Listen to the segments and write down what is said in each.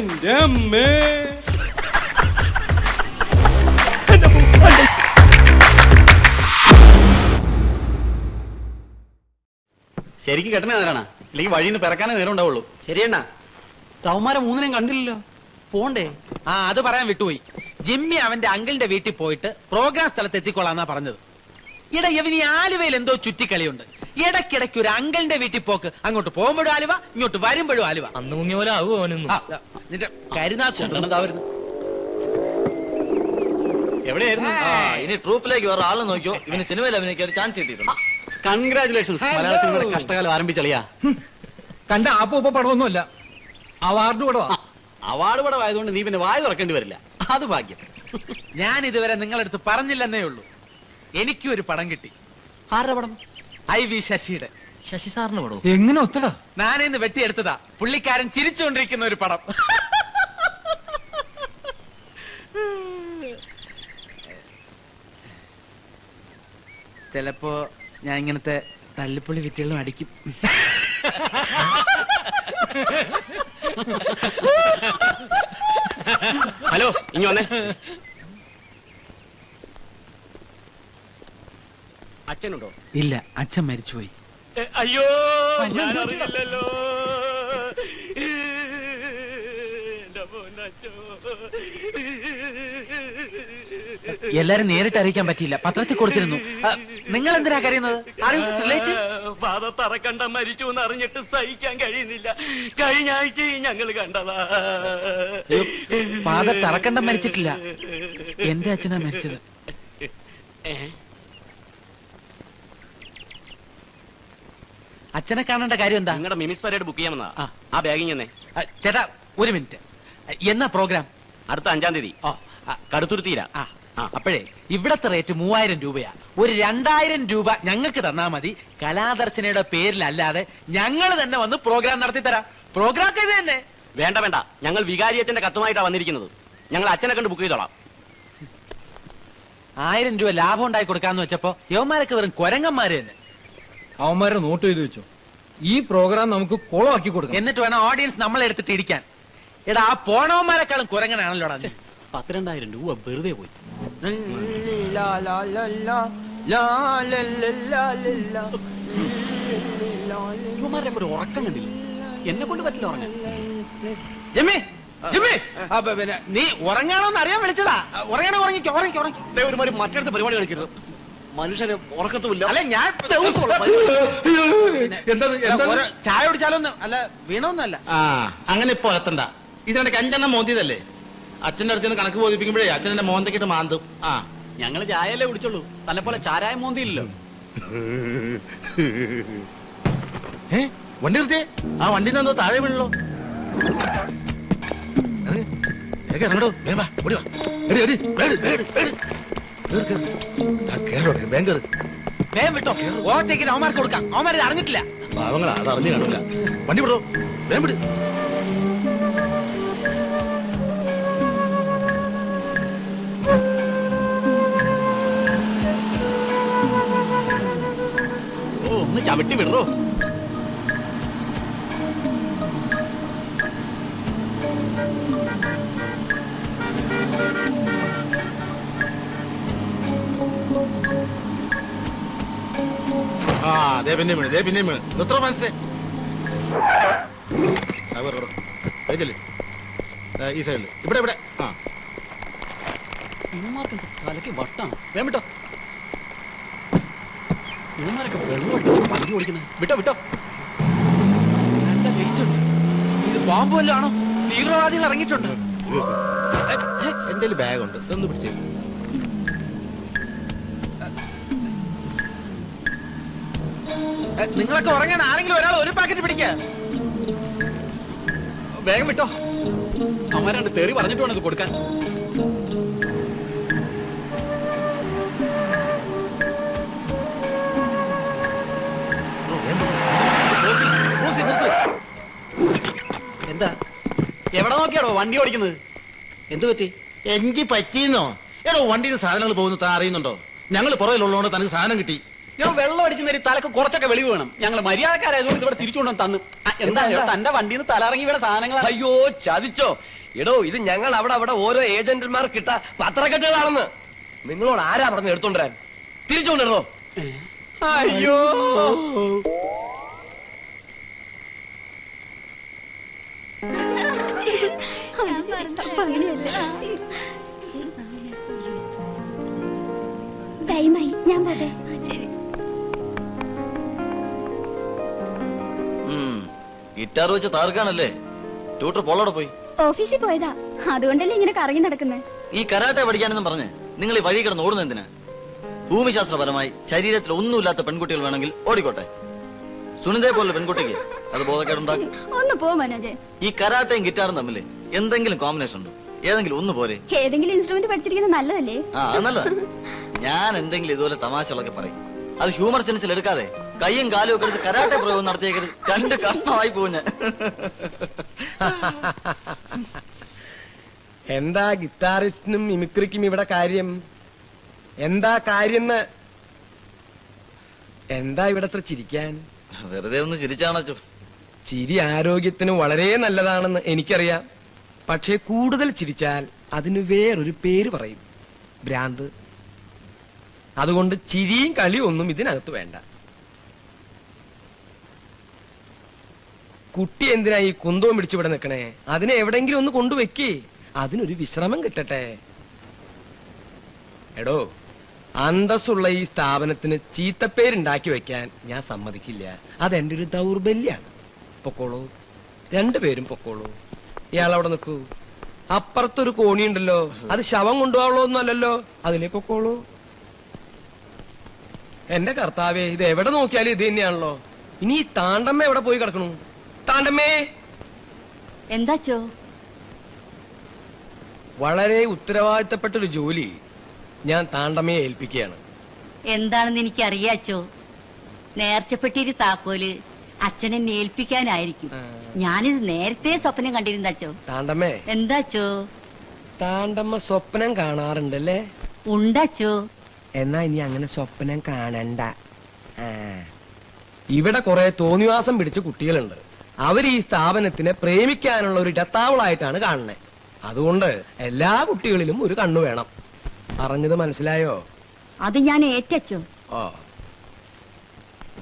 എന്റെ അമ്മേ ശരിക്കും കെട്ടണ നേരാണ് ഇല്ലെങ്കിൽ വഴിയിൽ നിന്ന് പിറക്കാനേ നേരം ഉണ്ടാവുള്ളൂ. ശരിയണ്ണാ. ടൗമാരെ മൂന്നിനെയും കണ്ടില്ലല്ലോ. പോണ്ടേ. ആ അത് പറയാൻ വിട്ടുപോയി. ജിമ്മി അവന്റെ അങ്കിളിന്റെ വീട്ടിൽ പോയിട്ട് പ്രോഗ്രാം സ്ഥലത്ത് എത്തിക്കൊള്ളാന്നാ പറഞ്ഞത്. ഇട ഇവന് ഈ ആലുവയിൽ എന്തോ ചുറ്റിക്കളിയുണ്ട്. ഇടയ്ക്കിടയ്ക്ക് ഒരു അങ്കിളിന്റെ വീട്ടിൽ പോക്ക്. അങ്ങോട്ട് പോകുമ്പോഴും ആലുവ ഇങ്ങോട്ട് വരുമ്പോഴും ആലുവ. അന്ന് മുങ്ങിയ പോലെ ആവുമോ അവനൊന്നും. നിന്റെ വരുന്നു? എവിടെയായിരുന്നു? ആ ഇനി ട്രൂപ്പിലേക്ക് വേറെ ആളെ നോക്കിയോ ഇവന് സിനിമയിൽ അഭിനയിക്കാൻ ഒരു ചാൻസ് കിട്ടിയിട്ടുണ്ട്. കൺഗ്രാചുലേഷൻസ് മലയാള സിനിമയുടെ കഷ്ടകാലം ആരംഭിച്ചളിയാ. കണ്ട ആപ്പ ഉപ്പ പടമൊന്നുമല്ല അവാർഡ് കൂടെ അവാർഡ് പടം ആയതുകൊണ്ട് നീ പിന്നെ വായ തുറക്കേണ്ടി വരില്ല. അത് ഭാഗ്യം. ഞാൻ ഇതുവരെ നിങ്ങളടുത്ത് പറഞ്ഞില്ലെന്നേ ഉള്ളൂ. എനിക്കും ഒരു പടം കിട്ടി. ആരുടെ പടം? ഐ വി ശശിയുടെ. ശശി സാറിന് പടം എങ്ങനെ ഒത്തടാ? ഞാനിന്ന് വെട്ടിയെടുത്തതാ. പുള്ളിക്കാരൻ ചിരിച്ചുകൊണ്ടിരിക്കുന്ന ഒരു പടം. ചിലപ്പോ ഞാൻ ഇങ്ങനത്തെ തല്ലിപ്പൊളി വിറ്റുകളും അടിക്കും. ഹലോ ഇനി വന്നേ. അച്ഛനുണ്ടോ? ഇല്ല അച്ഛൻ മരിച്ചുപോയി. അയ്യോ ഞാൻ അറിയില്ലല്ലോ. എന്റെ പൊന്നച്ചോ. എല്ലാരും നേരിട്ട് അറിയിക്കാൻ പറ്റിയില്ല. പത്രത്തിൽ കൊടുത്തിരുന്നു. നിങ്ങൾ എന്തിനാ കരയുന്നത്? തറക്കണ്ട മരിച്ചു എന്ന് അറിഞ്ഞിട്ട് സഹിക്കാൻ കഴിയുന്നില്ല. കഴിഞ്ഞ ആഴ്ച ഞങ്ങൾ കണ്ടതാ. ഫാദർ തറക്കണ്ടം മരിച്ചിട്ടില്ല. എന്റെ അച്ഛനാ മരിച്ചത്? അച്ഛനെ കാണേണ്ട കാര്യം എന്താ? നിങ്ങളുടെ മിമിസ് പരേഡ് ബുക്ക് ചെയ്യാമെന്നാ? ആ. ബാഗിൽ ബാഗിങ് തന്നെ ചേട്ടാ ഒരു മിനിറ്റ്. എന്നാ പ്രോഗ്രാം അടുത്ത അഞ്ചാം തീയതി. ഓ ആ, അപ്പോഴേ ഇവിടത്തെ റേറ്റ് മൂവായിരം രൂപയാ. ഒരു രണ്ടായിരം രൂപ ഞങ്ങൾക്ക് തന്നാ മതി. കലാദർശനയുടെ പേരിലല്ലാതെ ഞങ്ങൾ തന്നെ വന്ന് പ്രോഗ്രാം നടത്തി തരാം പ്രോഗ്രാം ഇത് തന്നെ. വേണ്ട വേണ്ട. ഞങ്ങൾ വികാരിയച്ചന്റെ കത്തുമായിട്ടാണ് വന്നിരിക്കുന്നത്. ഞങ്ങൾ അച്ഛനെ കണ്ട് ബുക്ക് ചെയ്തോളാം. ആയിരം രൂപ ലാഭം ഉണ്ടായി കൊടുക്കാന്ന് വെച്ചപ്പോ യവന്മാരൊക്കെ വെറും കൊരങ്ങന്മാര് തന്നെ. അവന്മാരെ നോട്ട് ചെയ്ത് വെച്ചു. ഈ പ്രോഗ്രാം നമുക്ക് കോളമാക്കി കൊടുക്കാം. എന്നിട്ട് വേണം ഓഡിയൻസ് നമ്മളെ എടുത്തിട്ട് ഇരിക്കാൻ എടാ ആ പോണവന്മാരെക്കാളും കുരങ്ങനാണല്ലോടാ നീ. പത്തിരണ്ടായിരം രൂപ വെറുതെ പോയി. ഇവന്മാരുടെ ഒരു ഉറക്കം കണ്ടില്ല. എന്നെ കൊണ്ട് പറ്റില്ല ഉറങ്ങാൻ. ജമ്മി ജമ്മി. പിന്നെ നീ ഉറങ്ങാണോന്ന് അറിയാൻ വിളിച്ചതാ. ഉറങ്ങണ ഉറങ്ങിക്കോ ഉറങ്ങിക്കോ ഉറങ്ങി ഒരുമാതിരി മറ്റടുത്ത പരിപാടി കളിക്കരുത്. മനുഷ്യന് ഉറക്കത്തുമില്ല. അല്ലെ ഞാൻ ചായ കുടിച്ചാലൊന്നും അല്ല വീണൊന്നല്ല ആ അങ്ങനെ ഇപ്പൊ എത്തണ്ട. ഇതിനെ അഞ്ചെണ്ണം മോന്തിയതല്ലേ? അച്ഛന്റെ അടുത്ത് നിന്ന് കണക്ക് ബോധിപ്പിക്കുമ്പോഴേ അച്ഛൻ എന്റെ മോന്തക്കിട്ട് മാന്തും. ആ. ഞങ്ങൾ ചായയല്ലേ കുടിച്ചുള്ളൂ. തന്നെ പോലെ ചാരായ മോന്തിയില്ലല്ലോ. ഏ? വണ്ടി നിർത്തിയേ? ആ വണ്ടി നിന്നോ താഴെ വീണല്ലോ. ഇറങ്ങടോ ഓടി വാ. എടി, എടി, വേട്, വേട്, വേട്. കേറ്, കേറ്. ആ, കേറോടെ, വേഗം കേറ്. വേഗം വിട്ടോ. ഓവർടേക്കിന് അവന്മാർക്ക് കൊടുക്കാം. അവന്മാർ അറിഞ്ഞിട്ടില്ല. പാവങ്ങൾ അത് അറിഞ്ഞു കാണില്ല വണ്ടി വിടോ വേം വിട്. ചവിട്ടി വിടറോ? ആ ദേ പിന്നെ വീണ് ദേ പിന്നെ വീണ്. നിർത്തോ മനസ്സേ? ആ, വേറെ, വേറെ. ദേ ചെല്ല്. ഈ സൈഡിൽ ഇവിടെ ഇവിടെ. ആ. തലയ്ക്ക് വട്ടാണ്? വേം വിട്ടോ. ഇവന്മാരൊക്കെ വെള്ളം അടിച്ച് വണ്ടി ഓടിക്കുന്നത് വിട്ടോ വിട്ടോ. നല്ല വെയിറ്റ് ഇത് ബോംബ് വല്ലതും ആണോ? തീവ്രവാദികൾ ഇറങ്ങിയിട്ടുണ്ട്. എന്റെ ബാഗ് ഉണ്ട് ഇതൊന്ന് പിടിച്ചേ നിങ്ങളൊക്കെ ഉറങ്ങാൻ ആരെങ്കിലും ഒരാൾ ഒരു പാക്കറ്റ് പിടിക്ക. വേഗം വിട്ടോ. അവന്മാരാണ്ട് തെറി പറഞ്ഞിട്ട് വേണം ഇത് കൊടുക്കാൻ. എന്താ? എവിടെ നോക്കിയാടോ വണ്ടി ഓടിക്കുന്നത്? എന്തു പറ്റി? എനിക്ക് പറ്റിയെന്നോ? എടോ വണ്ടിയിൽ സാധനങ്ങൾ പോകുന്ന താൻ അറിയുന്നുണ്ടോ? ഞങ്ങൾ പുറകിലുള്ളതുകൊണ്ട് തനിക്ക് സാധനം കിട്ടി. ഞാൻ വെള്ളം അടിച്ചുന്നേരി തലക്ക് കുറച്ചൊക്കെ വെളിവ് വേണം. ഞങ്ങൾ മര്യാദക്കാരായതുകൊണ്ട് ഇവിടെ തിരിച്ചുകൊണ്ട് തന്നു. ആ, എന്താ? ഇവിടെ തന്റെ വണ്ടിയിൽ നിന്ന് തലറങ്ങി ഇവിടെ സാധനങ്ങൾ അയ്യോ ചതിച്ചോ. എടോ ഇത് ഞങ്ങൾ അവിടെ അവിടെ ഓരോ ഏജന്റുമാർ കിട്ട പത്രക്കെട്ടുകളാണെന്ന്. നിങ്ങളോട് ആരാ പറഞ്ഞു എടുത്തോണ്ടിരാൻ? തിരിച്ചുകൊണ്ടിരുന്നോ? അയ്യോ. ടൈമായി ഞാൻ പോട്ടെ. ഗിറ്റാർ വെച്ച് താർക്കാണല്ലേ? ട്യൂട്ടർ പോളോടെ പോയി. ഓഫീസിൽ പോയതാ. അതുകൊണ്ടല്ലേ ഇങ്ങനെ കറങ്ങി നടക്കുന്നത് ഈ കരാട്ടെ പഠിക്കാനെന്നും പറഞ്ഞ് നിങ്ങൾ ഈ വഴി കിടന്ന് ഓടുന്ന എന്തിനാ? ഭൂമിശാസ്ത്രപരമായി ശരീരത്തിൽ ഒന്നുമില്ലാത്ത പെൺകുട്ടികൾ വേണമെങ്കിൽ ഓടിക്കോട്ടെ. സുനിതയെ പോലെ പെൺകുട്ടിക്ക് അത് ബോധക്കേടുണ്ടാക്കും. ഒന്ന് പോ മനോജ്. ഈ കരാട്ടയും ഗിറ്റാറും തമ്മിൽ എന്തെങ്കിലും കോമ്പിനേഷൻ ഉണ്ട്? ഏതെങ്കിലും ഒന്ന് പോരെ. ഏതെങ്കിലും ഇൻസ്ട്രുമെന്റ് പഠിച്ചിരിക്കുന്നത് നല്ലതല്ലേ? ആ നല്ലതാ. ഞാൻ എന്തെങ്കിലും ഇതുപോലെ തമാശകളൊക്കെ പറയും. അത് ഹ്യൂമർ സെൻസിൽ എടുക്കാതെ കയ്യും കാലും ഒക്കെ എടുത്ത് കരാട്ടെ പ്രയോഗം നടത്തിയേക്കരുത്. രണ്ട് കഷ്ണമായി പോഞ്ഞ ഞാൻ. എന്താ ഗിറ്റാറിസ്റ്റിനും മിമിക്രിക്കും ഇവിടെ കാര്യം? എന്താ കാര്യം എന്താ ഇവിടെ അത്ര ചിരിക്കാൻ? വെറുതെ ഒന്ന് ചിരിച്ചാണോ ചിരി ആരോഗ്യത്തിന് വളരെ നല്ലതാണെന്ന് എനിക്കറിയാം. പക്ഷേ കൂടുതൽ ചിരിച്ചാൽ അതിന് വേറൊരു പേര് പറയും. ഭ്രാന്ത്. അതുകൊണ്ട് ചിരിയും കളിയും ഒന്നും ഇതിനകത്ത് വേണ്ട. കുട്ടി എന്തിനാ ഈ കുന്തവും പിടിച്ചു ഇവിടെ നിൽക്കണേ? അതിനെ എവിടെങ്കിലും ഒന്ന് കൊണ്ടുവെക്കേ അതിനൊരു വിശ്രമം കിട്ടട്ടെ. എടോ അന്തസ്സുള്ള ഈ സ്ഥാപനത്തിന് ചീത്തപ്പേരുണ്ടാക്കി വെക്കാൻ ഞാൻ സമ്മതിക്കില്ല. അതെന്റെ ഒരു ദൗർബല്യാണ്. പൊക്കോളൂ. രണ്ടുപേരും പൊക്കോളൂ. ഇയാൾ അവിടെ നിൽക്കൂ. അപ്പുറത്തൊരു കോണിയുണ്ടല്ലോ. അത് ശവം കൊണ്ടുപോകാനുള്ള ഒന്നല്ലല്ലോ അതിലേക്കൊക്കോളൂ എന്റെ കർത്താവേ ഇത് എവിടെ നോക്കിയാലും ഇത് തന്നെയാണല്ലോ. ഇനി ഈ താണ്ടമ്മ എവിടെ പോയി കിടക്കണു? താണ്ടമ്മേ! എന്താച്ചോ? വളരെ ഉത്തരവാദിത്തപ്പെട്ട ഒരു ജോലി ഞാൻ താണ്ടമ്മയെ ഏൽപ്പിക്കുകയാണ്. എന്താണെന്ന് എനിക്ക് അറിയാച്ചോ നേർച്ചപ്പെട്ടിരി താക്കോൽ. അച്ഛനെ ഏൽപ്പിക്കാനായിരിക്കും. ഞാനിത് നേരത്തെ സ്വപ്നം കണ്ടിരുന്നോ താണ്ടമ്മേ. എന്താച്ചോ താണ്ടമ്മ സ്വപ്നം കാണാറുണ്ടല്ലേ? ഉണ്ടച്ചോ എന്നാ ഇനി അങ്ങനെ സ്വപ്നം കാണണ്ട. ഇവിടെ കുറെ തോന്നിവാസം പിടിച്ച കുട്ടികളുണ്ട്. അവർ ഈ സ്ഥാപനത്തിനെ പ്രേമിക്കാനുള്ള ഒരു ഇടത്താവളായിട്ടാണ് കാണുന്നത് അതുകൊണ്ട് എല്ലാ കുട്ടികളിലും ഒരു കണ്ണു വേണം. പറഞ്ഞത് മനസ്സിലായോ? അത് ഞാൻ ഏറ്റച്ചോ ഓ.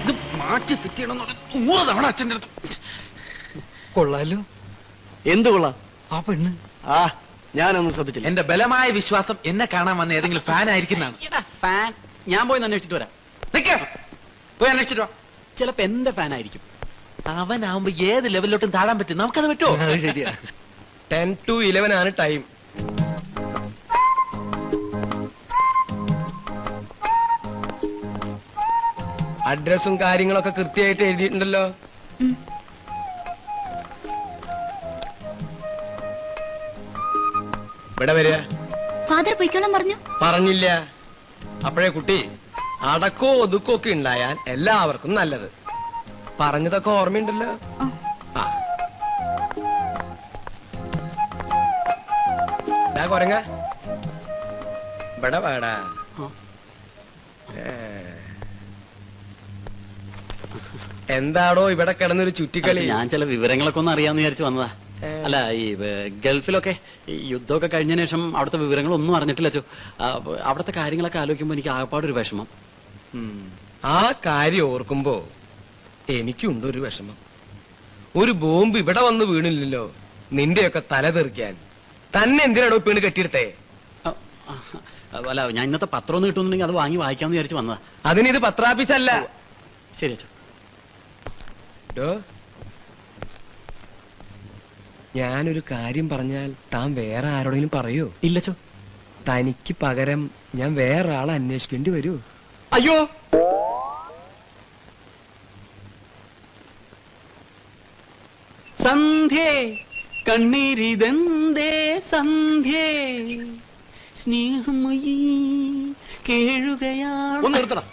ഇത് മാറ്റി ഫിറ്റ് ചെയ്യണമെന്ന് നൂറ് തവണ അച്ഛന്റെ അടുത്ത്. കൊള്ളാലോ. എന്ത് കൊള്ളാം? ആ പെണ്ണ്. ആ ഞാനൊന്നും ശ്രദ്ധിച്ചില്ല. എന്റെ ബലമായ വിശ്വാസം എന്നെ കാണാൻ വന്ന ഏതെങ്കിലും ഫാൻ ആയിരിക്കുന്നതാണ്. ഫാൻ ഞാൻ പോയി അന്വേഷിച്ചിട്ട് വരാം. നിക്ക്. പോയി അന്വേഷിച്ചിട്ട്. ചിലപ്പോ എന്റെ ഫാൻ ആയിരിക്കും. അവനാവുമ്പോ ഏത് ലെവലിലോട്ടും താഴാൻ പറ്റും. നമുക്കത് പറ്റുമോ? അത് ശരിയാ. ടെൻ ടു ഇലവൻ ആണ് ടൈം. അഡ്രസ്സും കാര്യങ്ങളൊക്കെ കൃത്യമായിട്ട് എഴുതിയിട്ടുണ്ടല്ലോ. ഇവിടെ വരിക? ഫാദർ പൊയ്ക്കോളാൻ പറഞ്ഞു. പറഞ്ഞില്ല. അപ്പോഴേ കുട്ടി അടക്കോ ഒതുക്കോ ഒക്കെ ഉണ്ടായാൽ എല്ലാവർക്കും നല്ലത്. പറഞ്ഞതൊക്കെ ഓർമ്മയുണ്ടല്ലോ? ആ. കൊരങ്ങ. ഇവിടെ വാടാ. എന്താടോ ഇവിടെ കിടന്നൊരു ചുറ്റിക്കളി? ഞാൻ ചില വിവരങ്ങളൊക്കെ ഒന്ന് അറിയാന്ന് വിചാരിച്ചു വന്നതാ. അല്ല ഈ ഗൾഫിലൊക്കെ ഈ യുദ്ധമൊക്കെ കഴിഞ്ഞതിന് ശേഷം അവിടുത്തെ വിവരങ്ങളൊന്നും അറിഞ്ഞിട്ടില്ല അച്ചോ. ആ, അവിടുത്തെ കാര്യങ്ങളൊക്കെ ആലോചിക്കുമ്പോൾ എനിക്ക് ആകപ്പാടൊരു വിഷമം. ഉം. ആ കാര്യം ഓർക്കുമ്പോ എനിക്കുണ്ട് ഒരു വിഷമം. ഒരു ബോംബ് ഇവിടെ വന്ന് വീണില്ലല്ലോ നിന്റെയൊക്കെ തല തെറിക്കാൻ. തന്നെ എന്തിനാണോ പീണ് കെട്ടിയെടുത്തേ? അല്ല ഞാൻ ഇന്നത്തെ പത്രം ഒന്ന് കിട്ടുന്നുണ്ടെങ്കിൽ അത് വാങ്ങി വായിക്കാമെന്ന് വിചാരിച്ച് വന്നതാ. അതിന് ഇത് പത്രാഫീസല്ല. ശരി അച്ഛോ. ഞാനൊരു കാര്യം പറഞ്ഞാൽ താൻ വേറെ ആരോടെങ്കിലും പറയോ? ഇല്ലച്ചോ. തനിക്ക് പകരം ഞാൻ വേറെ ആളെ അന്വേഷിക്കേണ്ടി വരൂ. അയ്യോ. സന്ധ്യേ കണ്ണീരിതെന്തേ സന്ധ്യേ? സ്നേഹമൊഴി കേഴുകയാണ്. ഒന്ന് നിർത്തണം.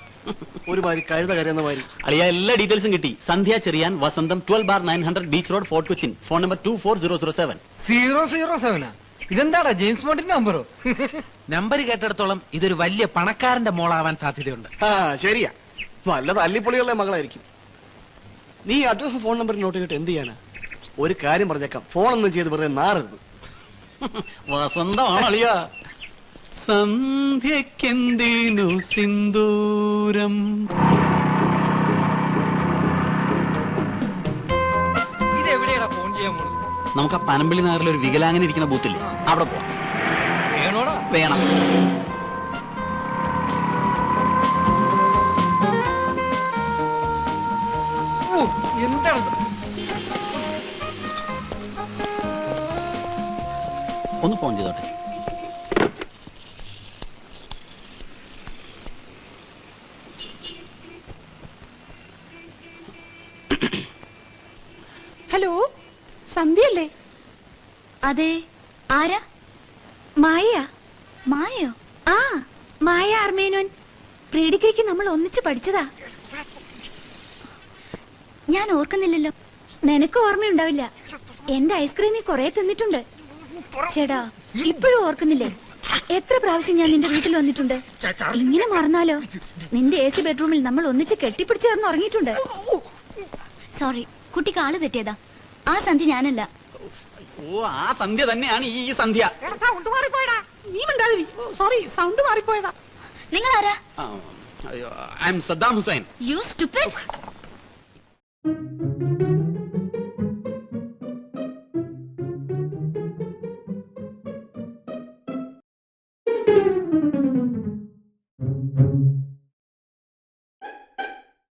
ഒരു മാതിരി കഴുത കരയുന്ന മാതിരി. അളിയ എല്ലാ ഡീറ്റെയിൽസും കിട്ടി. Sandhya Cherian Vasantham twelve bar nine hundred beach road fort Cochin. Phone number two four zero zero seven zero zero സെവനാ ഇതെന്താടാ ജെയിംസ് ബോണ്ടിന്റെ നമ്പറോ? നമ്പർ കേട്ടിടത്തോളം ഇതൊരു വലിയ പണക്കാരന്റെ മോളാവാൻ സാധ്യതയുണ്ട്. ആ ശരിയാ. നല്ല തല്ലിപ്പൊളികളുടെ മകളായിരിക്കും. നീ അഡ്രസ് ഫോൺ നമ്പർ നോട്ട് ചെയ്തിട്ട് എന്ത് ചെയ്യാനാ? ഒരു കാര്യം പറഞ്ഞേക്കാം. ഫോൺ ഒന്നും ചെയ്ത് വെറുതെ നാറരുത്. വസന്തമാണ് അളിയ സന്ധ്യക്കെന്തിനു സിന്ദൂരം? നമുക്ക് ആ പനമ്പിളി നഗറിൽ ഒരു വികലാങ്ങനെ ഇരിക്കുന്ന ബൂത്തില്ലേ? അവിടെ പോവാം. വേണം. എന്താണ്? ഒന്ന് ഫോൺ ചെയ്തോട്ടെ. അതെ. ആരാ? മായ. മായോ? ആ മായ ആർമേനോൻ. പ്രീഡിക്കയ്ക്ക് നമ്മൾ ഒന്നിച്ച് പഠിച്ചതാ. ഞാൻ ഓർക്കുന്നില്ലല്ലോ. നിനക്ക് ഓർമ്മയുണ്ടാവില്ല. എന്റെ ഐസ്ക്രീം നീ കൊറേ തിന്നിട്ടുണ്ട്. ചേടാ ഇപ്പോഴും ഓർക്കുന്നില്ലേ? എത്ര പ്രാവശ്യം ഞാൻ നിന്റെ വീട്ടിൽ വന്നിട്ടുണ്ട്? ഇങ്ങനെ മറന്നാലോ? നിന്റെ എ സി ബെഡ്റൂമിൽ നമ്മൾ ഒന്നിച്ച് കെട്ടിപ്പിടിച്ചേർന്ന് ഉറങ്ങിയിട്ടുണ്ട് സോറി കുട്ടിക്ക് ആൾ തെറ്റിയതാ. ആ സന്ധി ഞാനല്ല. ഓ ആ സന്ധ്യ തന്നെയാണ് ഈ ഈ സന്ധ്യ. സോറി സൗണ്ട് മാറിപ്പോയതാ. നിങ്ങൾ ആരാ I'm Saddam Hussein. You stupid